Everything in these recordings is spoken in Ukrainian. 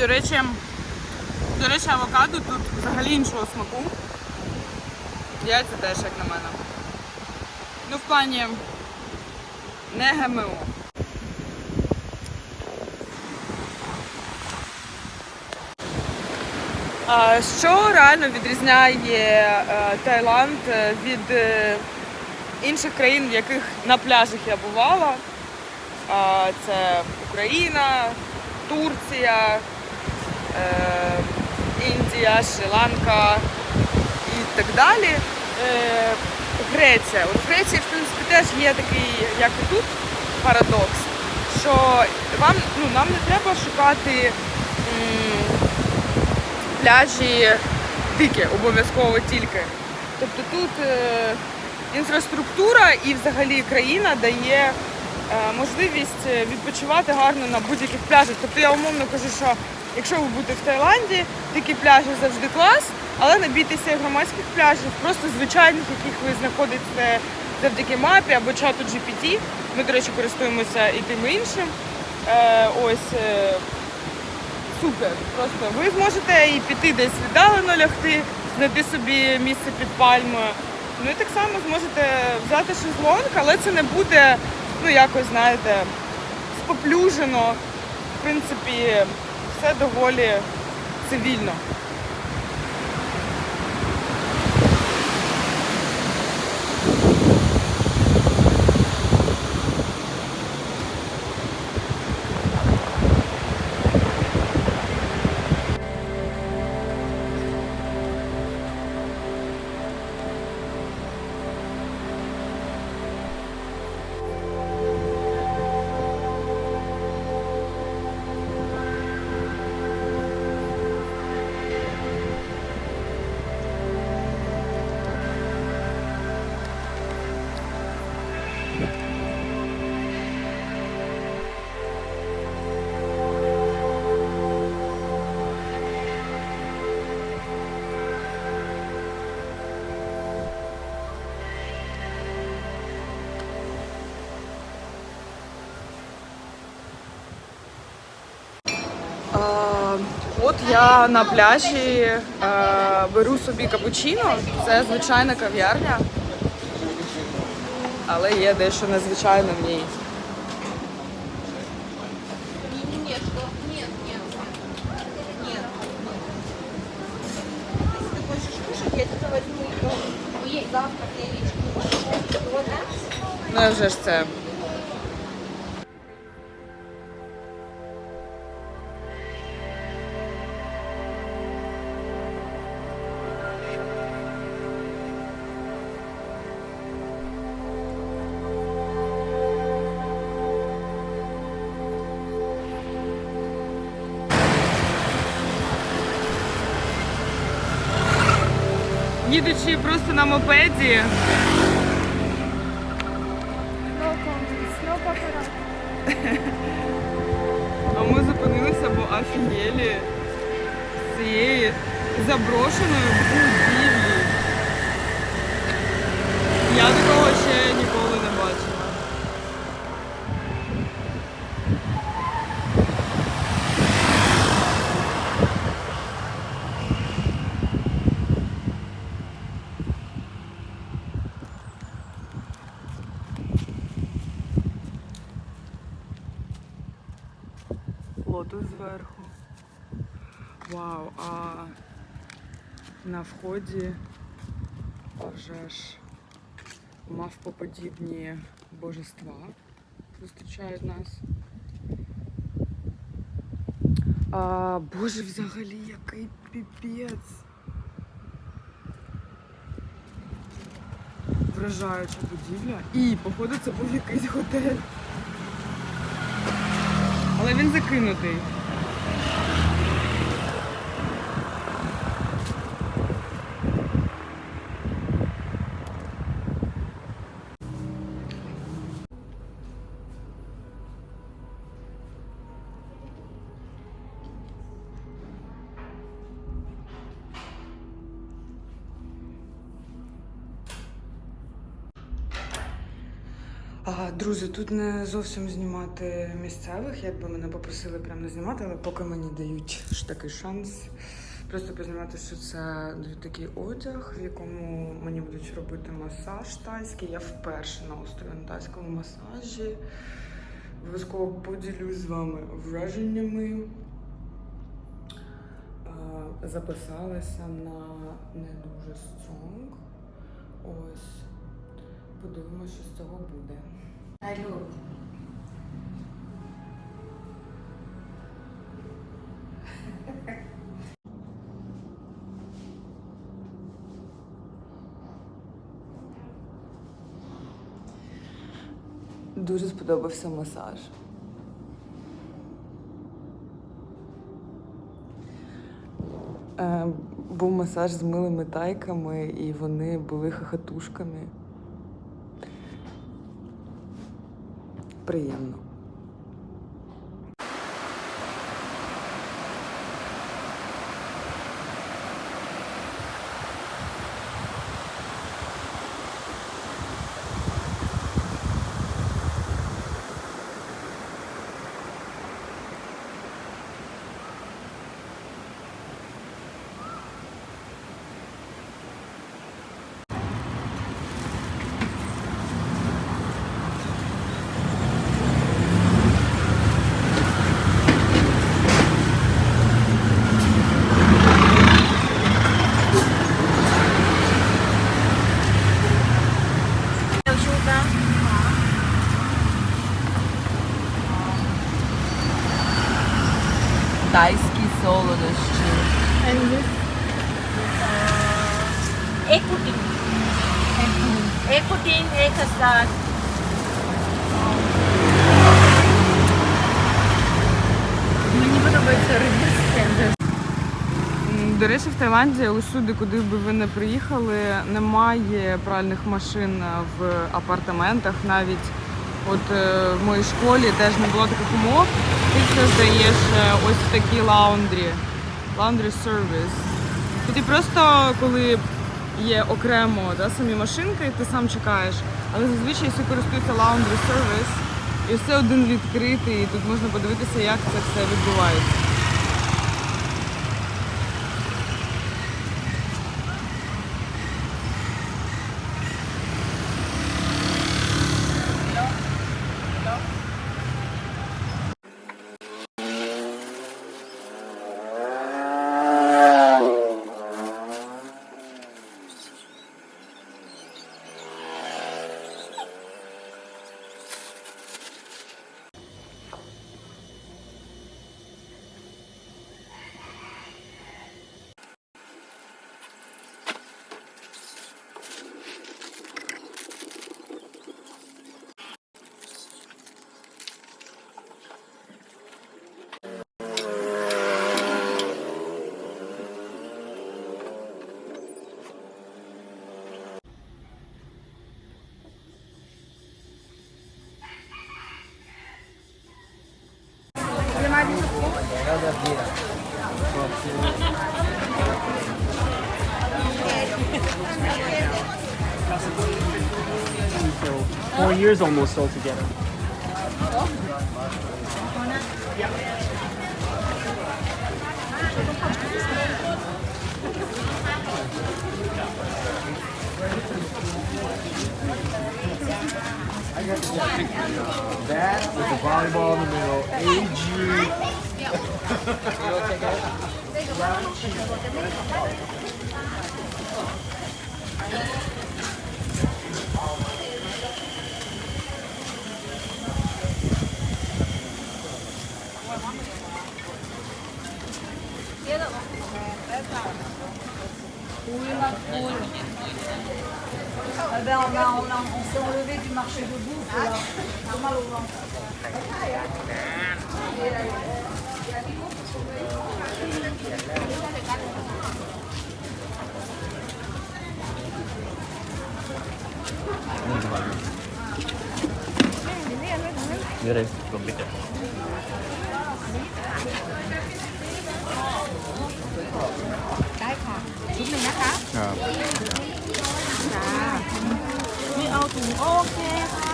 До речі, до речі, авокадо тут взагалі іншого смаку. Яйця теж, як на мене. Ну, в плані не ГМО. Що реально відрізняє е, Таїланд е, від е, інших країн, в яких на пляжах я бувала? Це Україна, Турція, Індія, Шрі-Ланка і так далі. Е, Греція. В Греції, в принципі, теж є такий, як і тут, парадокс, що вам, ну, нам не треба шукати м, пляжі дикі, обов'язково тільки. Тобто тут е, інфраструктура і взагалі країна дає е, можливість е, відпочивати гарно на будь-яких пляжах. Тобто я умовно кажу, що якщо ви будете в Таїланді, дикі пляжі завжди клас, але не бійтеся громадських пляжів, просто звичайних, яких ви знаходите завдяки мапі або чату GPT. Ми, до речі, користуємося і тим іншим. Е, ось е, супер. Просто ви зможете і піти десь віддалено лягти, знайти собі місце під пальмою. Ну і так само зможете взяти шезлонг, але це не буде, ну якось, знаєте, споплюжено. В принципі, все доволі цивільно. От я на пляжі е, беру собі капучино. Це звичайна кав'ярня. Але є дещо незвичайне в ній. Да? Ну, я вже ж це. Їдучи просто на мопеді, А ми зупинилися, бо офігелі з цієї заброшеної будівлі. Я такого Вау, а на вході вже ж мавпоподібні божества зустрічають нас. А, Боже, взагалі який піпець. Вражаюча будівля. І, походу, це був якийсь готель. Але він закинутий. А, друзі, тут не зовсім знімати місцевих, якби мене попросили прям не знімати, але поки мені дають ж такий шанс. Просто познімати, що це такий одяг, в якому мені будуть робити масаж тайський. Я вперше на острові на тайському масажі. Обов'язково поділюсь з вами враженнями. Записалася на не дуже стронг. Ось. Подивимося, що з цього буде. Алло. Дуже сподобався масаж. Е, був масаж з милими тайками, і вони були хахатушками. Приємно. До речі, в Таїланді усюди, куди би ви не приїхали, немає пральних машин в апартаментах. Навіть от е, в моїй школі теж не було таких умов. Ти все здаєш е, ось такі лаундрі, лаундрі сервіс. Тоді просто коли є окремо да, самі машинки, ти сам чекаєш. Але зазвичай всі користуються лаундрі сервіс, і все один відкритий, і тут можна подивитися, як це все відбувається. Four years almost altogether. That with the volleyball in the middle. AG. Ah ben, on, s'est enlevé du marché de bouffe, au ventre. Mira, compite. ได้ค่ะ ชุดหนึ่งนะคะ ครับ จ้า นี่เอาถุงโอเคค่ะ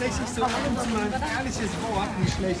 Das ist so ein ehrliches Wort, nicht schlecht.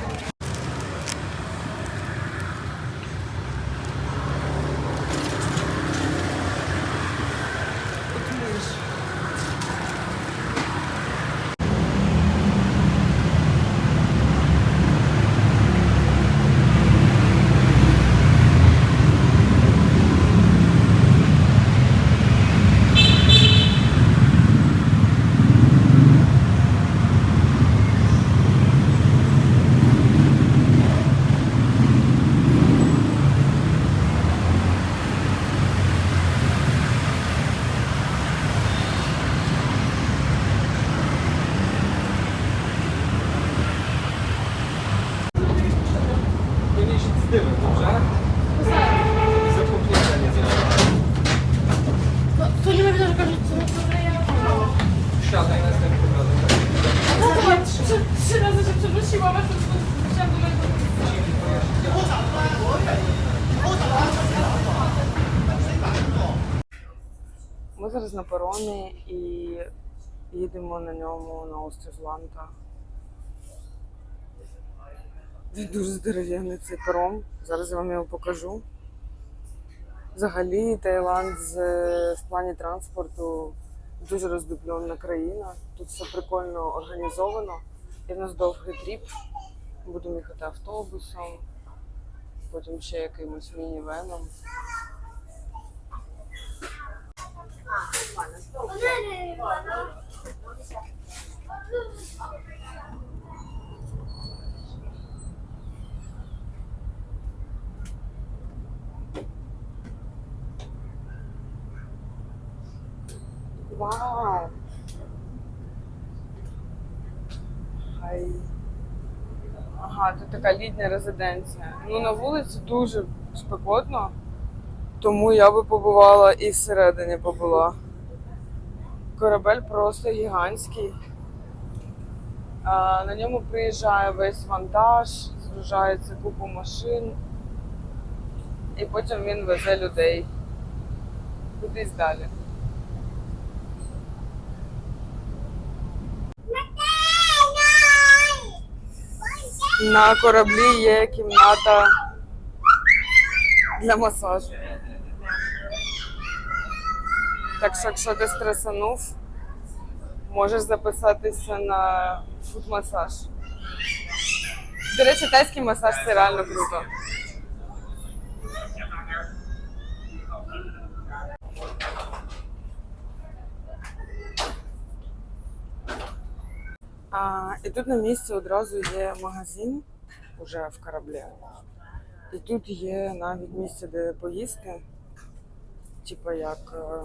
їдемо на ньому на острів Ланта. Дуже здоров'яний цей перон. Зараз я вам його покажу. Взагалі, Таїланд з, в плані транспорту дуже роздуплена країна. Тут все прикольно організовано. І в нас довгий тріп. Будемо їхати автобусом, потім ще якимось мінівеном. Ага, тут така літня резиденція. Ну, на вулиці дуже спекотно, тому я би побувала і всередині побула. Корабель просто гігантський. На ньому приїжджає весь вантаж, згружається купу машин, і потім він везе людей кудись далі. На кораблі є кімната для масажу. Так що, якщо ти стресанув, можеш записатися на фуд-масаж. До речі, тайський масаж це реально круто. А, і тут на місці одразу є магазин уже в кораблі. І тут є навіть місце, де поїсти. Типа як е,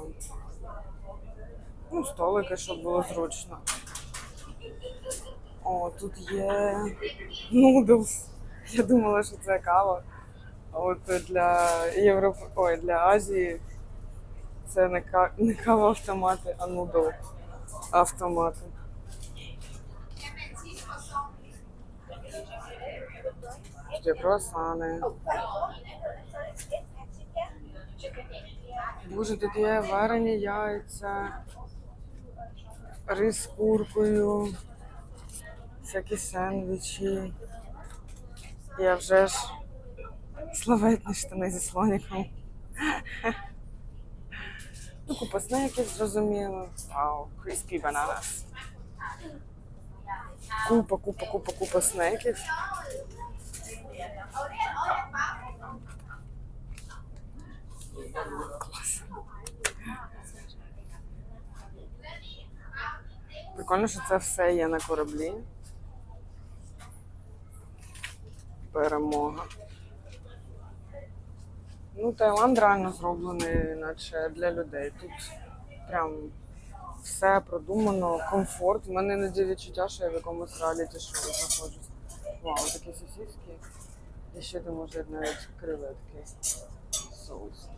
ну, столики, щоб було зручно. О, тут є нудлс. Я думала, що це кава. А от для Європи, ой, для Азії це не, ка... не кава автомати, а нудл автомати. Є круасани. Боже, тут є варені яйця, рис куркою, всякі сендвічі. Я вже ж славетні штани зі слоником. Ну, купа снеків, зрозуміло. Вау, crispy bananas. Купа, купа, купа, купа снеків. Клас. Прикольно, що це все є на кораблі. Перемога. Ну, Таїланд реально зроблений, наче для людей. Тут прям все продумано, комфорт. У мене іноді відчуття, що я в якомусь реаліті шоу знаходжусь. Вау, такі сосиски. І ще там може навіть креветки. Соус.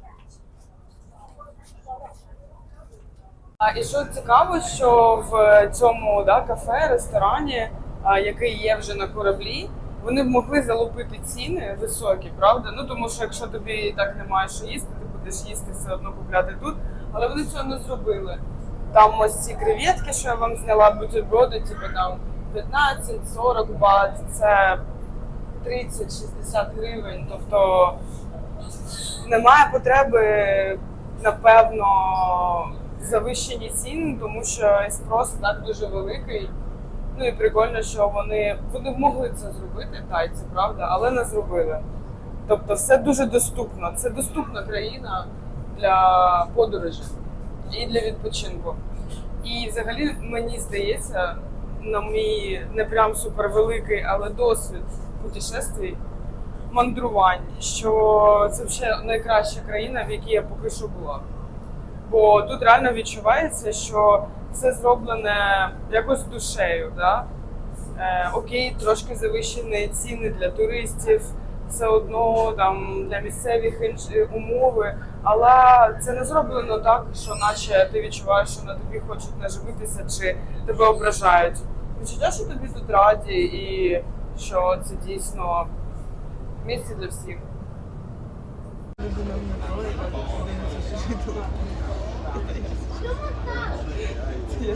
А і що цікаво, що в цьому да, кафе, ресторані, який є вже на кораблі, вони б могли залупити ціни високі, правда? Ну тому що якщо тобі так немає що їсти, ти будеш їсти все одно купляти тут. Але вони цього не зробили. Там ось ці креветки, що я вам зняла, бутерброди, типу там 15-40 бат, це 30-60 гривень. Тобто немає потреби, напевно, завищені ціни, тому що спрос так дуже великий. Ну і прикольно, що вони, вони могли це зробити, тайці, правда, але не зробили. Тобто все дуже доступно. Це доступна країна для подорожі і для відпочинку. І взагалі мені здається, на мій не прям супервеликий, але досвід путешествій, мандрувань, що це взагалі найкраща країна, в якій я поки що була. Бо тут реально відчувається, що все зроблене якось душею. Да? Е, окей, трошки завищені ціни для туристів, все одно там для місцевих інші умови, але це не зроблено так, що наче ти відчуваєш, що на тобі хочуть наживитися чи тебе ображають. Відчуття, що тобі тут раді, і що це дійсно місце для всіх. Ми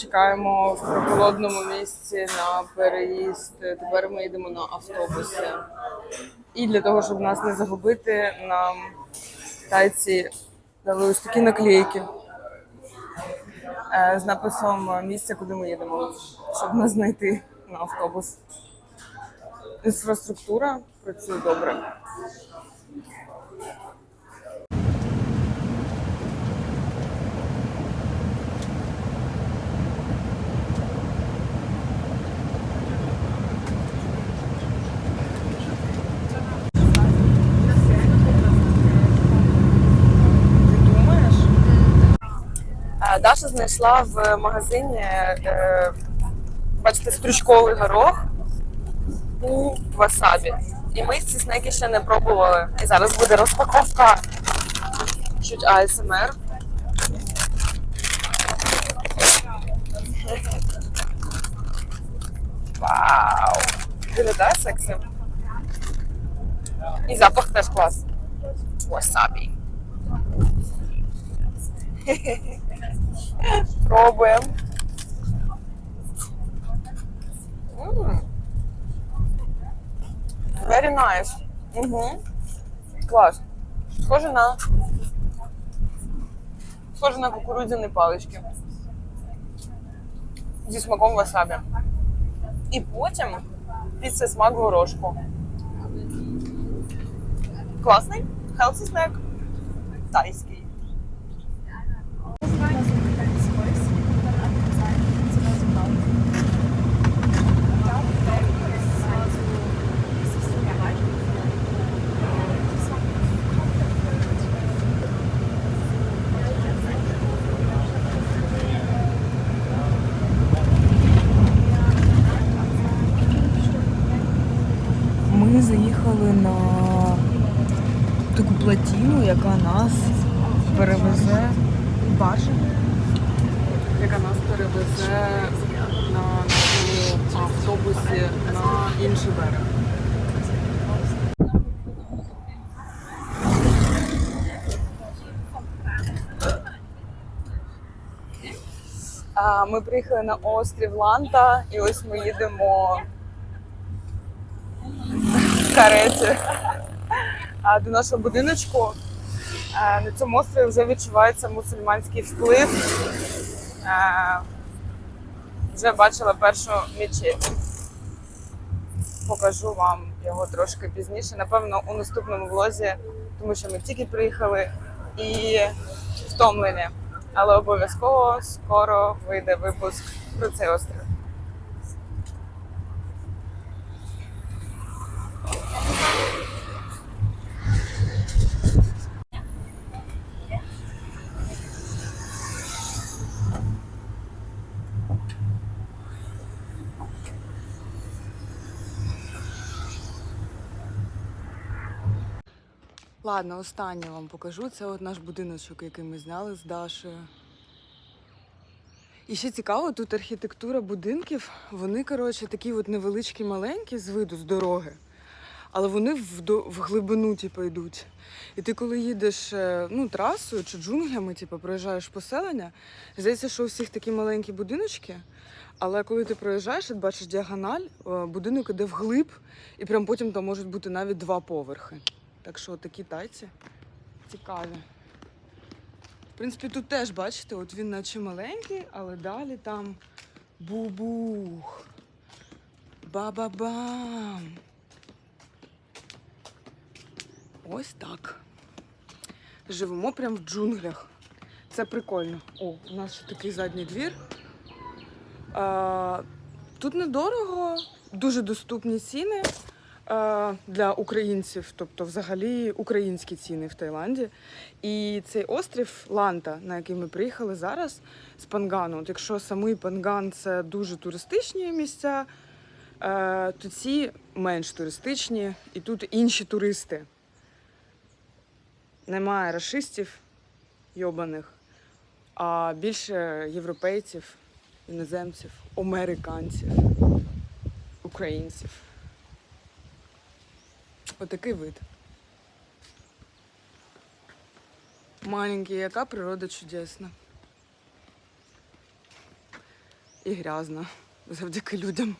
чекаємо в прохолодному місці на переїзд. Тепер ми йдемо на автобусі. І для того, щоб нас не загубити, нам тайці дали ось такі наклейки е, з написом місця, куди ми їдемо, щоб нас знайти на автобус. Інфраструктура працює добре. Ти думаєш? Е, Даша знайшла в магазині, е, бачите, стручковий горох у васабі. І ми ці снеки ще не пробували. І зараз буде розпаковка. Чуть АСМР. Вау! Виглядає сексі. І запах теж клас. Васабі. Пробуємо. М. Very nice. Угу. Клас. Схоже на. Схоже на кукурудзяні палички. Зі смаком васабі. І потім після смак горошку. Класний? Healthy snack. Тайський. Ми заїхали на плотину, яка нас перевезе баржа, яка нас перевезе на нашому автобусі на інший берег. Ми приїхали на острів Ланта, і ось ми їдемо в кареті до нашого будиночку. На цьому острові вже відчувається мусульманський вплив. Вже бачила першу мечеть. Покажу вам його трошки пізніше. Напевно, у наступному влозі, тому що ми тільки приїхали і втомлені. Але обов'язково скоро вийде випуск про цей острів. Ладно, останнє вам покажу. Це от наш будиночок, який ми зняли з Дашею. І ще цікаво, тут архітектура будинків, вони, коротше, такі от невеличкі, маленькі з виду, з дороги. Але вони в, до- в глибину, типу, йдуть. І ти, коли їдеш е, ну, трасою чи джунглями, типу, проїжджаєш поселення, здається, що у всіх такі маленькі будиночки. Але коли ти проїжджаєш і бачиш діагональ, е, будинок іде вглиб, і прям потім там можуть бути навіть два поверхи. Так що такі тайці цікаві. В принципі, тут теж, бачите, от він наче маленький, але далі там бубух. Ба-ба-бам. Ось так. Живемо прямо в джунглях. Це прикольно. О, у нас ще такий задній двір. А, тут недорого, дуже доступні ціни для українців, тобто взагалі українські ціни в Таїланді. І цей острів Ланта, на який ми приїхали зараз з Пангану. От якщо самий Панган це дуже туристичні місця, е, то ці менш туристичні, і тут інші туристи. Немає рашистів йобаних, а більше європейців, іноземців, американців, українців. Отакий вид. Маленький, яка природа чудесна. І грязна завдяки людям.